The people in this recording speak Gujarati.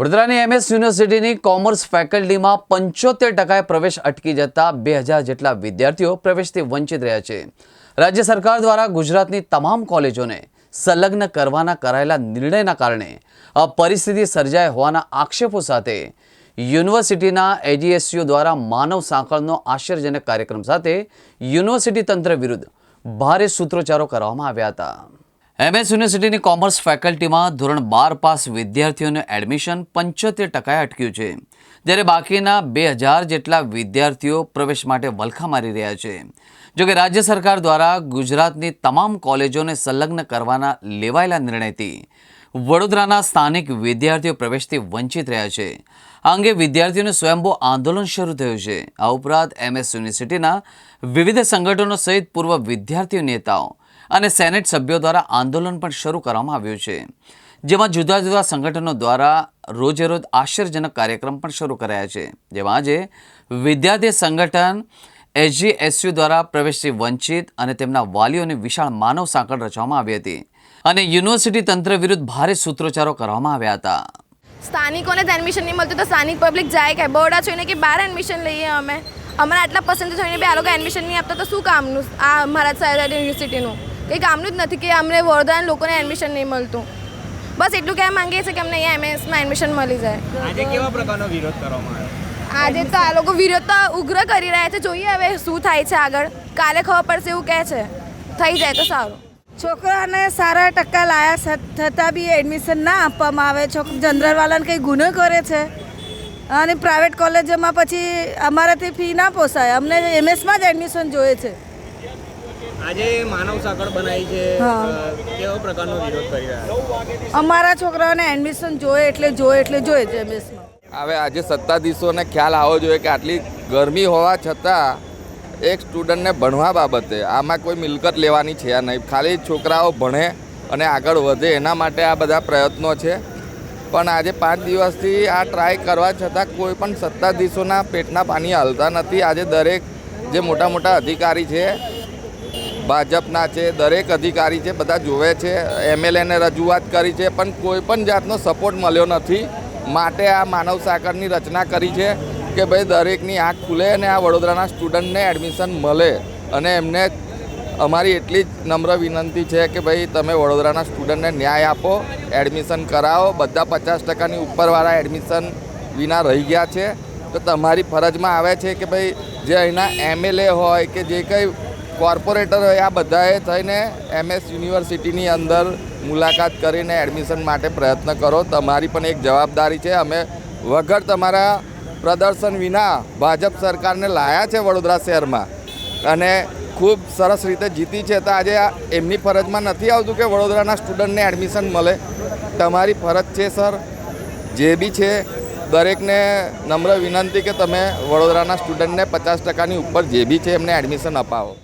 વડોદરાની એમએસ યુનિવર્સિટીની કોમર્સ ફેકલ્ટીમાં પંચોતેર ટકાએ પ્રવેશ અટકી જતા બે હજાર જેટલા વિદ્યાર્થીઓ પ્રવેશથી વંચિત રહ્યા છે. રાજ્ય સરકાર દ્વારા ગુજરાતની તમામ કોલેજોને સંલગ્ન કરવાના કરાયેલા નિર્ણયના કારણે આ પરિસ્થિતિ સર્જાઈ હોવાના આક્ષેપો સાથે યુનિવર્સિટીના એજીએસયુ દ્વારા માનવ સાંકળનો આશ્ચર્યજનક કાર્યક્રમ સાથે યુનિવર્સિટી તંત્ર વિરુદ્ધ ભારે સૂત્રોચ્ચારો કરવામાં આવ્યા હતા. એમએસ યુનિવર્સિટીની કોમર્સ ફેકલ્ટીમાં ધોરણ બાર પાસ વિદ્યાર્થીઓનું એડમિશન પંચોતેર ટકાએ અટક્યું છે. જ્યારે બાકીના બે હજાર જેટલા વિદ્યાર્થીઓ પ્રવેશ માટે વલખા મારી રહ્યા છે. જોકે રાજ્ય સરકાર દ્વારા ગુજરાતની તમામ કોલેજોને સંલગ્ન કરવાના લેવાયેલા નિર્ણયથી વડોદરાના સ્થાનિક વિદ્યાર્થીઓ પ્રવેશથી વંચિત રહ્યા છે. આ અંગે વિદ્યાર્થીઓનું સ્વયંભૂ આંદોલન શરૂ થયું છે. આ ઉપરાંત એમએસ યુનિવર્સિટીના વિવિધ સંગઠનો સહિત પૂર્વ વિદ્યાર્થીઓ નેતાઓ અને સેનેટ સભ્યો દ્વારા આંદોલન પણ શરૂ કરવામાં આવ્યું છે, જેમાં જુદા જુદા સંગઠનો દ્વારા રોજે રોજ આશ્ચર્યજનક કાર્યક્રમ પણ શરૂ કરાયા છે. જેમાં આજે વિદ્યાર્થી સંગઠન એસજીએસયુ દ્વારા પ્રવેશથી વંચિત અને તેમના વાલીઓની વિશાળ માનવ સાંકળ રચવામાં આવી હતી અને યુનિવર્સિટી તંત્ર વિરુદ્ધ ભારે સૂત્રોચ્ચારો કરવામાં આવ્યા હતા. સ્થાનિકોને જ એડમિશન નહીં મળતું તો સ્થાનિક પબ્લિક જાય કે બરોડા છોઈને કે બહાર એડમિશન લઈએ અમે. અમારા આટલા પસંદ થઈને બી આ લોકો એડમિશન નહીં આપતા તો શું કામનું આ સાહેબ યુનિવર્સિટીનું કંઈ ગામનું જ નથી કે અમને વડોદરાના લોકોને એડમિશન નહીં મળતું. બસ એટલું કહેવા માંગીએ છીએ કે અમને અહીંયા એમએસમાં એડમિશન મળી જાય. આજે કેવા પ્રકારનો વિરોધ કરવામાં આવ્યો? આજે તો આ લોકો વિરોધ તો ઉગ્ર કરી રહ્યા છે. જોઈએ હવે શું થાય છે આગળ. કાલે ખબર પડશે એવું કહે છે. થઈ જાય તો સારું. છોકરાને સારા ટકા લાયા થતાં બી એડમિશન ના આપવામાં આવે. છોક જનરલવાળાને કંઈ ગુનો કરે છે? અને પ્રાઇવેટ કોલેજોમાં પછી અમારાથી ફી ના પોસાય. અમને એમએસમાં જ એડમિશન જોઈએ છે. આજે માનવ સાંકળ બનાવી છે. કેવા પ્રકારનો વિરોધ કરી રહ્યા અમારા છોકરાઓને એડમિશન જોઈએ એટલે જોઈએ એટલે જોઈએ જ એમએસમાં હવે આજે સત્તાધીશોને ખ્યાલ આવવો જોઈએ કે આટલી ગરમી હોવા છતાં એક સ્ટુડન્ટને ભણવા બાબતે આમાં કોઈ મિલકત લેવાની છે નહીં. ખાલી છોકરાઓ ભણે અને આગળ વધે એના માટે આ બધા પ્રયત્નો છે. પણ આજે પાંચ દિવસથી આ ટ્રાય કરવા છતાં કોઈ પણ સત્તાધીશોના પેટના પાણી હાલતા નથી. આજે દરેક જે મોટા મોટા અધિકારી છે ભાજપના છે, દરેક અધિકારી છે, બધા જોવે છે, એમએલએને રજૂઆત કરી છે, પણ કોઈ પણ જાતનો સપોર્ટ મળ્યો નથી. માટે આ માનવ સાગરની રચના કરી છે કે ભાઈ દરેકની આંખ ખુલે અને આ વડોદરાના સ્ટુડન્ટને એડમિશન મળે. અને એમને અમારી એટલી જ નમ્ર વિનંતી છે કે ભાઈ તમે વડોદરાના સ્ટુડન્ટને ન્યાય આપો એડમિશન કરાવો. બધા પચાસ ટકાની ઉપરવાળા એડમિશન વિના રહી ગયા છે. તો તમારી ફરજમાં આવે છે કે ભાઈ જે અહીંના એમએલએ હોય કે જે કંઈ કોર્પોરેટર હોય આ બધાએ થઈને એમએસ યુનિવર્સિટીની અંદર મુલાકાત કરીને એડમિશન માટે પ્રયત્ન કરો. તમારી પણ એક જવાબદારી છે. અમે વગર તમારા પ્રદર્શન વિના ભાજપ સરકારને લાયા છે વડોદરા શહેરમાં. અને ખૂબ સરસ રીતે જીતી છે. તો આજે એમની ફરજમાં નથી આવતું કે વડોદરાના સ્ટુડન્ટને એડમિશન મળે. તમારી ફરજ છે, સર. જે બી છે, દરેકને નમ્ર વિનંતી કે તમે વડોદરાના સ્ટુડન્ટને પચાસ ટકાની ઉપર જે બી છે એમને એડમિશન અપાવો.